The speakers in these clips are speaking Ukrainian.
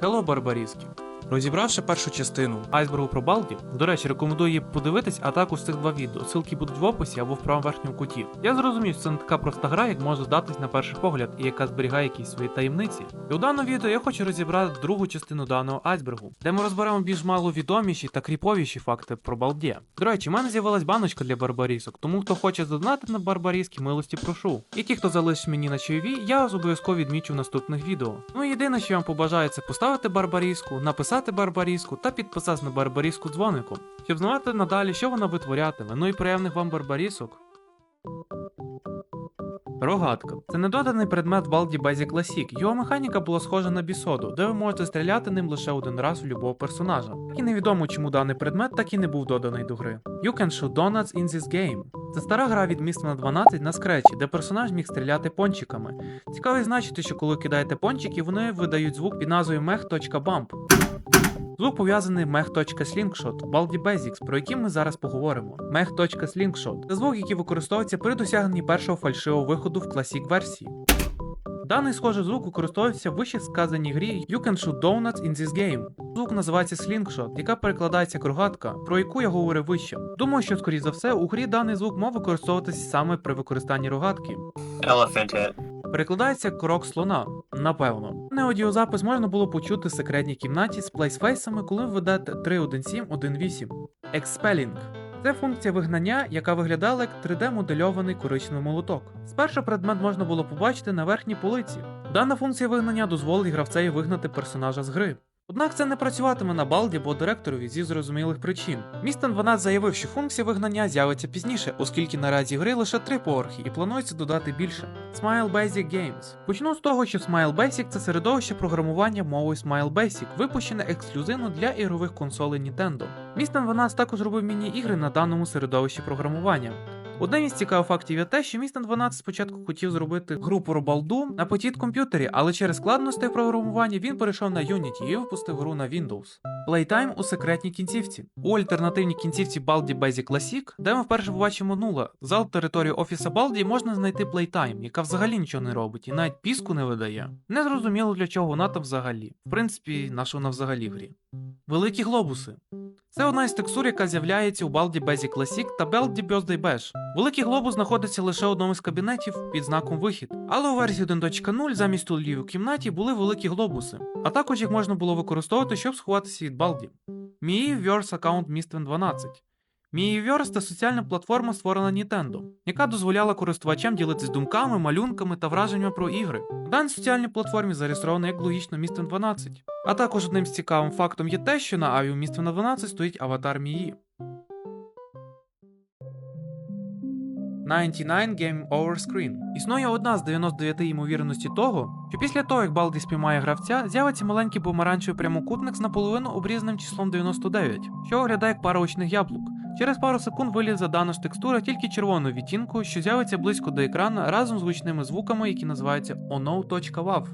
Hello, Барбаріски. Розібравши першу частину айсбергу про Балді, до речі, рекомендую її подивитись, а також цих два відео. Ссылки будуть в описі або в правому верхньому куті. Я зрозумів, що це не така проста гра, як може здатись на перший погляд, і яка зберігає якісь свої таємниці. І у даному відео я хочу розібрати другу частину даного айсбергу, де ми розберемо більш мало відоміші та кріповіші факти про Балді. До речі, в мене з'явилась баночка для барбарісок, тому хто хоче задонати на барбаріски, милості прошу. І ті, хто залишить мені на чайові, я обов'язково відмічу в наступних відео. Ну і єдине, що я вам побажаю, це поставити барбаріску, написати барбаріску та підписатися на барбаріску дзвоником, щоб знати надалі, що вона витворятиме. Ну і приємних вам барбарісок. Рогатка це недоданий предмет в Baldi Basic Classic. Його механіка була схожа на бісоду, де ви можете стріляти ним лише один раз в любого персонажа. Так і невідомо, чому даний предмет так і не був доданий до гри. You can shoot donuts in this game. Це стара гра від міста на 12 на скречі, де персонаж міг стріляти пончиками. Цікаво відзначити, що коли кидаєте пончики, вони видають звук під назвою mech.bump. Звук пов'язаний mech.slingshot в Baldi Basics, про який ми зараз поговоримо. Mech.slingshot – це звук, який використовується при досягненні першого фальшивого виходу в Classic версії. Даний схожий звук використовується в вище сказаній грі You Can Shoot Donuts in this game. Звук називається Slingshot, яка перекладається як рогатка, про яку я говорив вище. Думаю, що скоріш за все у грі даний звук мав використовуватися саме при використанні рогатки. Elephant hit. Перекладається крок слона, напевно. На аудіозапис можна було почути в секретній кімнаті з плейсфейсами, коли ви ведете 3.1.7.1.8. Експелінг. Це функція вигнання, яка виглядала як 3D-модельований коричневий молоток. Спершу предмет можна було побачити на верхній полиці. Дана функція вигнання дозволить гравцеві вигнати персонажа з гри. Однак це не працюватиме на балді, бо директорові зі зрозумілих причин. Містен 12 заявив, що функція вигнання з'явиться пізніше, оскільки наразі гри лише три поверхи і планується додати більше. Smile Basic Games. Почну з того, що Smile Basic це середовище програмування мовою Smile Basic, випущене ексклюзивно для ігрових консолей Nintendo. Містен 12 також робив міні-ігри на даному середовищі програмування. Одним із цікавих фактів є те, що Містен 12 спочатку хотів зробити гру про балду на потіт комп'ютері, але через складності програмування він перейшов на Unity і випустив гру на Windows. Playtime у секретній кінцівці. У альтернативній кінцівці Baldi Basic Classic, де ми вперше побачимо нула. Зал території офіса Baldi можна знайти Playtime, яка взагалі нічого не робить і навіть піску не видає. Не зрозуміло для чого вона там взагалі. В принципі, на що вона взагалі в грі. Великі глобуси. Це одна із текстур, яка з'являється у Baldi Basic Classic та Baldi Birthday Bash. Великий глобус знаходиться лише в одному з кабінетів під знаком вихід. Але у версії 1.0 замість столів у кімнаті були великі глобуси, а також їх можна було використовувати, щоб сховатися від Балді. Miiverse аккаунт Mistven 12. Miiverse – це соціальна платформа, створена Nintendo, яка дозволяла користувачам ділитися думками, малюнками та враженнями про ігри. В даній соціальній платформі зареєстровано як логічно Mistven 12. А також одним з цікавим фактом є те, що на аві у 12 стоїть аватар Мії. 99 Game Over Screen. Існує одна з 99 ймовірності того, що після того, як Балді спіймає гравця, з'явиться маленький бумеранчевий прямокутник з наполовину обрізаним числом 99, що виглядає як пара очних яблук. Через пару секунд вилізе дана ж текстура тільки червоного відтінку, що з'явиться близько до екрана разом з гучними звуками, які називаються ono.wav.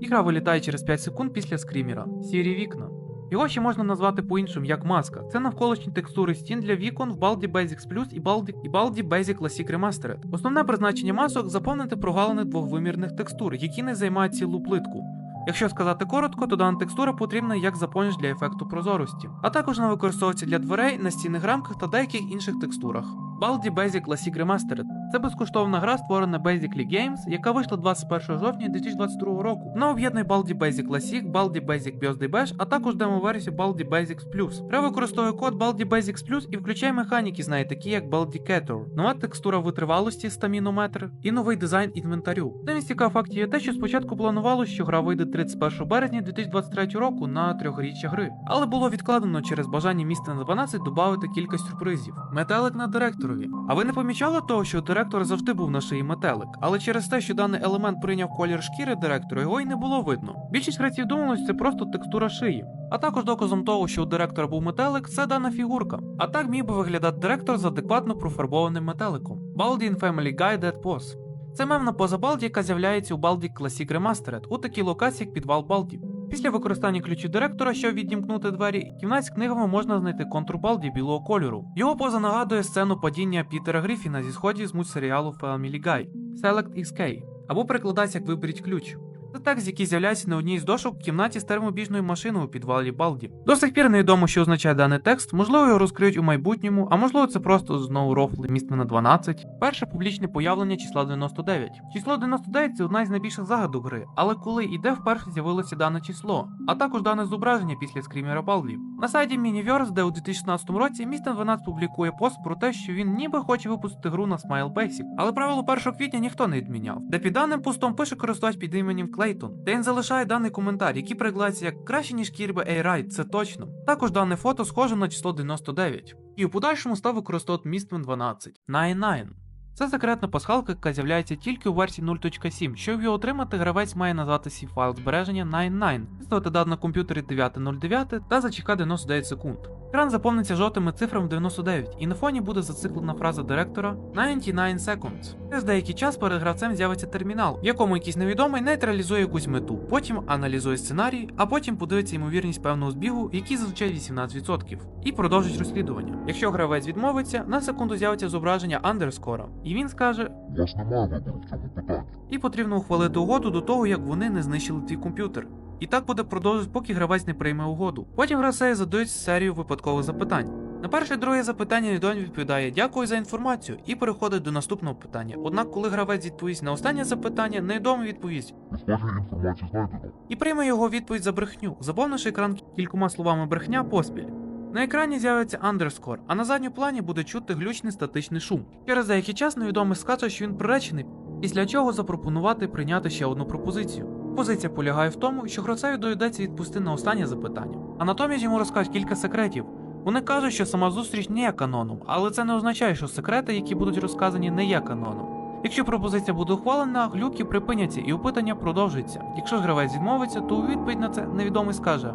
Ігра вилітає через 5 секунд після скрімера. Сірі вікна. Його ще можна назвати по-іншому як маска. Це навколишні текстури стін для вікон в Baldi Basics Plus і Baldi, і Baldi Basic Classic Remastered. Основне призначення масок заповнити прогалини двохвимірних текстур, які не займають цілу плитку. Якщо сказати коротко, то дана текстура потрібна як заповнювач для ефекту прозорості, а також вона використовується для дверей, настінних рамках та деяких інших текстурах. Baldi Basic Classic Remastered це безкоштовна гра, створена Basically Games, яка вийшла 21 жовтня 2022 року. Вона об'єднує Baldi Basic Classic, Baldi Basic Birthday Bash, а також демо-версію Baldi Basics Plus. Гра використовує код Baldi Basics Plus і включає механіки, з неї такі як Baldicator, нова текстура витривалості стамінометр і новий дизайн інвентарю. Замість цікавих фактів є те, що спочатку планувалося, що гра вийде 31 березня 2023 року на трьохріччя гри, але було відкладено через бажання міста на 12 додати кілька сюрпризів. Метелик на директорові. А ви не помічали того, що у директора завжди був на шиї метелик, але через те, що даний елемент прийняв колір шкіри директора, його й не було видно. Більшість гравців думали, що це просто текстура шиї. А також доказом того, що у директора був метелик, це дана фігурка. А так міг би виглядати директор з адекватно профарбованим метеликом. Baldi Family Guy Dead Pose. Це мемна поза Балді, яка з'являється у Baldi Classic Remastered у такій локації, як підвал Балді. Після використання ключів директора, щоб відімкнути двері, в кімнаті книгами можна знайти контур Балді білого кольору. Його поза нагадує сцену падіння Пітера Гріфіна зі сходів з мультсеріалу Family Guy. Select XK. або перекладається як виберіть ключ. Текст, який з'являється на одній з дошок в кімнаті з термобіжною машиною у підвалі Балді. До сих пір невідомо, що означає даний текст, можливо, його розкриють у майбутньому, а можливо, це просто знову рофли міста на 12. Перше публічне появлення числа 99. Число 99 це одна із найбільших загадок гри, але коли і де вперше з'явилося дане число, а також дане зображення після скрімера Балді. На сайті Miniverse, де у 2016 році містер 12 публікує пост про те, що він ніби хоче випустити гру на Smile Basic, але правило 1 квітня ніхто не відміняв, де під даним постом пише користувач під іменем Клейтон, де він залишає даний коментар, який перекладається як краще ніж Кірбе A-Ride, це точно. Також дане фото схоже на число 99. І у подальшому став використовувати містмен 12 99. Це секретна пасхалка, яка з'являється тільки у версії 0.7. Щоб її отримати, гравець має назвати свій файл збереження 99, виставити дату на комп'ютері 9.09 та зачекати 99 секунд. Екран заповниться жовтими цифрами 99, і на фоні буде зациклена фраза директора 99 seconds. Через деякий час перед гравцем з'явиться термінал, в якому якийсь невідомий нейтралізує якусь мету, потім аналізує сценарій, а потім подивиться ймовірність певного збігу, який зазвичай 18%, і продовжить розслідування. Якщо гравець відмовиться, на секунду з'явиться зображення андерскора, і він скаже: У вас немає вибору в цьому питанні. і потрібно ухвалити угоду до того, як вони не знищили твій комп'ютер. І так буде продовжувати, поки гравець не прийме угоду. Потім гравцеї задають серію випадкових запитань. На перше і друге запитання невідомий відповідає Дякую за інформацію і переходить до наступного питання. Однак, коли гравець відповість на останнє запитання, невідомий відповість І схожі знайдено. і прийме його відповідь за брехню, заповнивши екран кількома словами брехня поспіль. На екрані з'явиться андерскор, а на задньому плані буде чути глючний статичний шум. Через деякий час невідомий скаже, що він приречений, після чого запропонувати прийняти ще одну пропозицію. Позиція полягає в тому, що гравцеві доведеться відпусти на останнє запитання, а натомість йому розкажуть кілька секретів. Вони кажуть, що сама зустріч не є каноном, але це не означає, що секрети, які будуть розказані, не є каноном. Якщо пропозиція буде ухвалена, глюки припиняться і опитання продовжується. Якщо ж гравець відмовиться, то у відповідь на це невідомий скаже,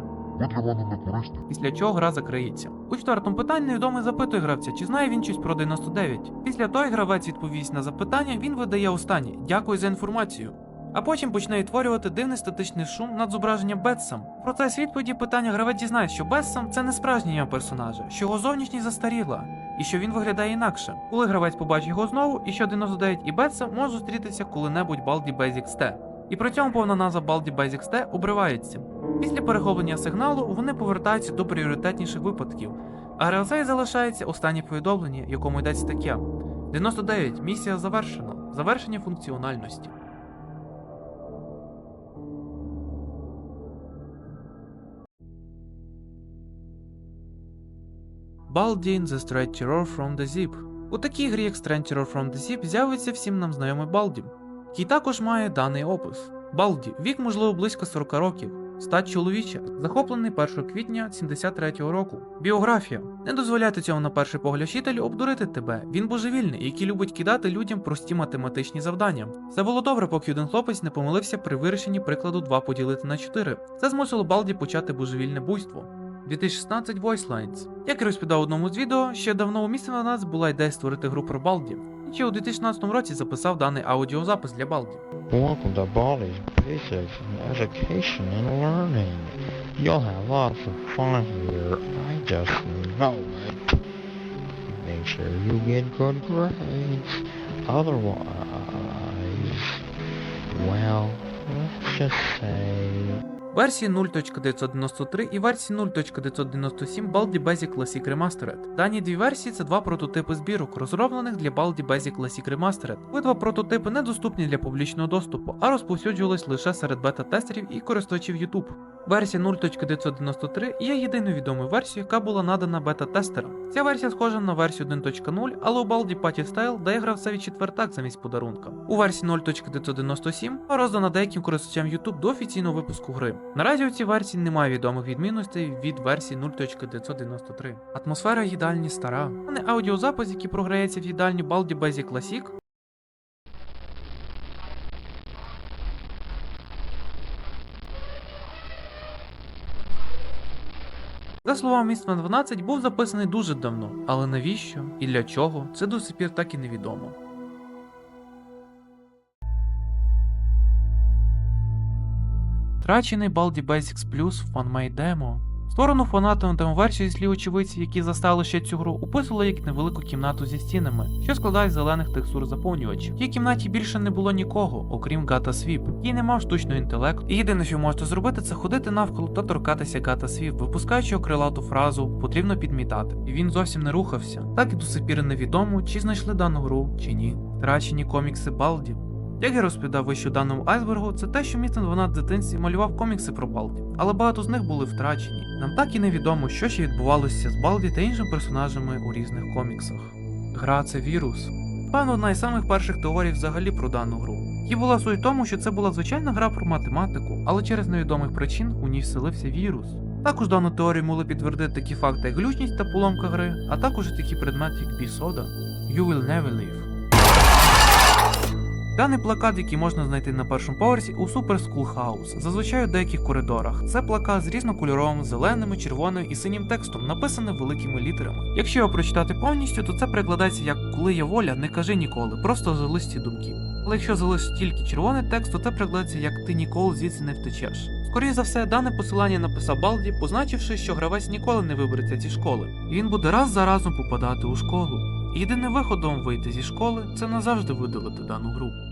після чого гра закриється. У четвертому питанні невідомий запитує гравця, чи знає він щось про 99. Після того, як гравець відповість на запитання, він видає останнє Дякую за інформацію. А потім почне відтворювати дивний статичний шум над зображенням Бетсам. В процесі відповіді питання гравець дізнається, що Бетсам це не справжнє ім'я персонажа, що його зовнішність застаріла, і що він виглядає інакше. Коли гравець побачить його знову, і що 99 і Бетсам можуть зустрітися коли-небудь Basics T. І при цьому повна назва Basics T обривається. Після перехоплення сигналу вони повертаються до пріоритетніших випадків, а гравцей залишається останнє повідомлення, якому йдеться таке: 99. Місія завершена. Завершення функціональності. Baldin The Straight Terror from the Zip. У такій грі, як Strange Terror from the Zip, з'явиться всім нам знайомий Балді, який також має даний опис. Балді, вік, можливо, близько 40 років, стать чоловіча, захоплений 1 квітня 73-го року. Біографія. Не дозволяйте цьому на перший погляд вчителю обдурити тебе. Він божевільний, який любить кидати людям прості математичні завдання. Все було добре, поки один хлопець не помилився при вирішенні прикладу 2 поділити на 4. Це змусило Балді почати божевільне буйство. 2016 Voicelines. Як і розповідав одному з відео, ще давно у місті на нас була ідея створити гру про Балді. І ще у 2016 році записав даний аудіозапис для Балді. Welcome to Baldi's Basics in Education and Learning. You'll have lots of fun here. I just know it. Make sure you get good grades. Otherwise, well, let's just say... Версії 0.993 і версії 0.997 Baldi Basic Classic Remastered. Дані дві версії це два прототипи збірок, розроблених для Baldi Basic Classic Remastered. Обидва прототипи недоступні для публічного доступу, а розповсюджувались лише серед бета-тестерів і користувачів YouTube. Версія 0.993 є єдиною відомою версією, яка була надана бета-тестерам. Ця версія схожа на версію 1.0, але у Baldi Party Style дає гравцеві четвертак замість подарунка. У версії 0.997 роздана деяким користувачам YouTube до офіційного випуску гри. Наразі у цій версії немає відомих відмінностей від версії 0.993. Атмосфера їдальні стара, а не аудіозапис, який програється в їдальні Baldi Basic Classic, За словами міста 12, був записаний дуже давно, але навіщо і для чого, це до сих пір так і невідомо. Втрачений Baldi Basics Plus Fanmade Demo. Сторону фанатам демоверсії слів очевидців, які застали ще цю гру, описували як невелику кімнату зі стінами, що складають з зелених текстур заповнювачів. В тій кімнаті більше не було нікого, окрім Гата Свіп, який не мав штучного інтелекту. І єдине, що можете зробити, це ходити навколо та торкатися Гата Свіп, випускаючи окрилату фразу потрібно підмітати. І він зовсім не рухався. Так і до сих пір невідомо, чи знайшли дану гру, чи ні. Втрачені комікси Балді. Як я розповідав вище у даному айсбергу, це те, що містер 12 в дитинстві малював комікси про Балді, але багато з них були втрачені. Нам так і невідомо, що ще відбувалося з Балді та іншими персонажами у різних коміксах. Гра це вірус. Певно, одна із самих перших теорій взагалі про дану гру. Її була суть в тому, що це була звичайна гра про математику, але через невідомих причин у ній вселився вірус. Також дану теорію могли підтвердити такі факти, як глючність та поломка гри, а також такі предмети, як бісода. You will never live. Даний плакат, який можна знайти на першому поверсі у Super School House, зазвичай у деяких коридорах. Це плакат з різнокольоровим, зеленим, червоним і синім текстом, написаним великими літерами. Якщо його прочитати повністю, то це перекладається як коли є воля, не кажи ніколи, просто залишці думки. Але якщо залишиш тільки червоний текст, то це перекладається як ти ніколи звідси не втечеш. Скоріше за все, дане посилання написав Балді, позначивши, що гравець ніколи не вибереться зі школи, він буде раз за разом попадати у школу. Єдиним виходом вийти зі школи це назавжди видалити дану гру.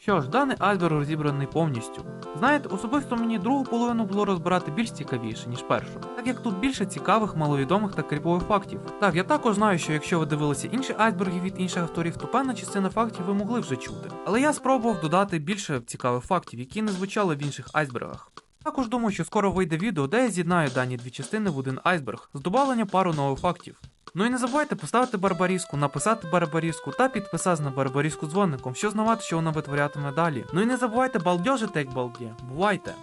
Що ж, даний айсберг розібраний повністю. Знаєте, особисто мені другу половину було розбирати більш цікавіше, ніж першу, так як тут більше цікавих, маловідомих та кріпових фактів. Так, я також знаю, що якщо ви дивилися інші айсберги від інших авторів, то певна частина фактів ви могли вже чути. Але я спробував додати більше цікавих фактів, які не звучали в інших айсбергах. Також думаю, що скоро вийде відео, де я з'єднаю дані дві частини в один айсберг з добавленням пару нових фактів. Ну і не забувайте поставити барбаріску, написати барбаріску та підписати на барбаріску дзвоником, щоб знавати, що вона витворятиме далі. Ну і не забувайте балдьожити як балдє. Бувайте!